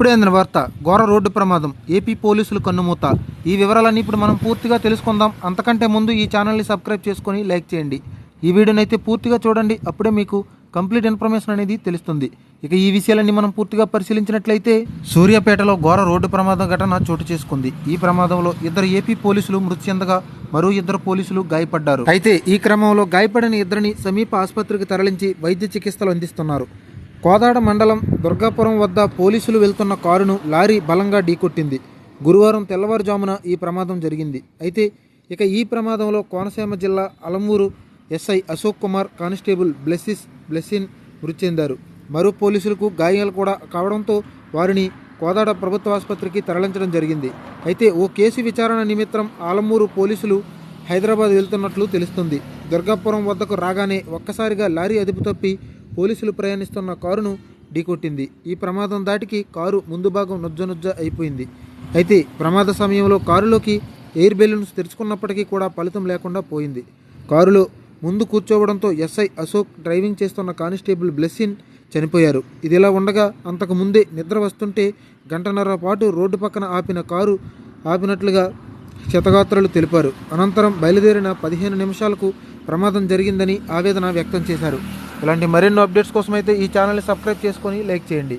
ఇప్పుడే అందిన వార్త ఘోర రోడ్డు ప్రమాదం ఏపీ పోలీసులు కన్నుమూత. ఈ వివరాలన్నీ ఇప్పుడు మనం పూర్తిగా తెలుసుకుందాం. అంతకంటే ముందు ఈ ఛానల్ని సబ్స్క్రైబ్ చేసుకొని లైక్ చేయండి. ఈ వీడియోని అయితే పూర్తిగా చూడండి. అప్పుడే మీకు కంప్లీట్ ఇన్ఫర్మేషన్ అనేది తెలుస్తుంది. ఇక ఈ విషయాలన్నీ మనం పూర్తిగా పరిశీలించినట్లయితే సూర్యాపేటలో ఘోర రోడ్డు ప్రమాదం ఘటన చోటు చేసుకుంది. ఈ ప్రమాదంలో ఇద్దరు ఏపీ పోలీసులు మృతి చెందగా మరో ఇద్దరు పోలీసులు గాయపడ్డారు. అయితే ఈ క్రమంలో గాయపడిన ఇద్దరిని సమీప ఆసుపత్రికి తరలించి వైద్య చికిత్సలు అందిస్తున్నారు. కోదాడ మండలం దుర్గాపురం వద్ద పోలీసులు వెళ్తున్న కారును లారీ బలంగా ఢీకొట్టింది. గురువారం తెల్లవారుజామున ఈ ప్రమాదం జరిగింది. అయితే ఇక ఈ ప్రమాదంలో కోనసీమ జిల్లా అలమూరు ఎస్ఐ అశోక్ కుమార్ కానిస్టేబుల్ బ్లెస్సిస్ బ్లెస్సిన్ మృతి చెందారు మరో పోలీసులకు గాయాలు కూడా కావడంతో వారిని కోదాడ ప్రభుత్వ ఆసుపత్రికి తరలించడం జరిగింది. అయితే ఓ కేసు విచారణ నిమిత్తం ఆలమూరు పోలీసులు హైదరాబాద్ వెళ్తున్నట్లు తెలుస్తుంది. దుర్గాపురం వద్దకు రాగానే ఒక్కసారిగా లారీ అదుపు తప్పి పోలీసులు ప్రయాణిస్తున్న కారును ఢీకొట్టింది. ఈ ప్రమాదం దాటికి కారు ముందు భాగం నుజ్జనుజ్జ అయిపోయింది. అయితే ప్రమాద సమయంలో కారులోకి ఎయిర్ బెలూన్స్ తెరుచుకున్నప్పటికీ కూడా ఫలితం లేకుండా పోయింది. కారులో ముందు కూర్చోవడంతో ఎస్ఐ అశోక్ డ్రైవింగ్ చేస్తున్న కానిస్టేబుల్ బ్లెస్సిన్ చనిపోయారు. ఇదిలా ఉండగా అంతకు ముందే నిద్ర వస్తుంటే గంటన్నర పాటు రోడ్డు పక్కన ఆపిన కారు ఆపినట్లుగా క్షతగాత్రులు తెలిపారు. అనంతరం బయలుదేరిన పదిహేను నిమిషాలకు ప్రమాదం జరిగిందని ఆవేదన వ్యక్తం చేశారు. ఇలాంటి మరెన్నో అప్డేట్స్ కోసం అయితే ఈ ఛానల్ని సబ్స్క్రైబ్ చేసుకొని లైక్ చేయండి.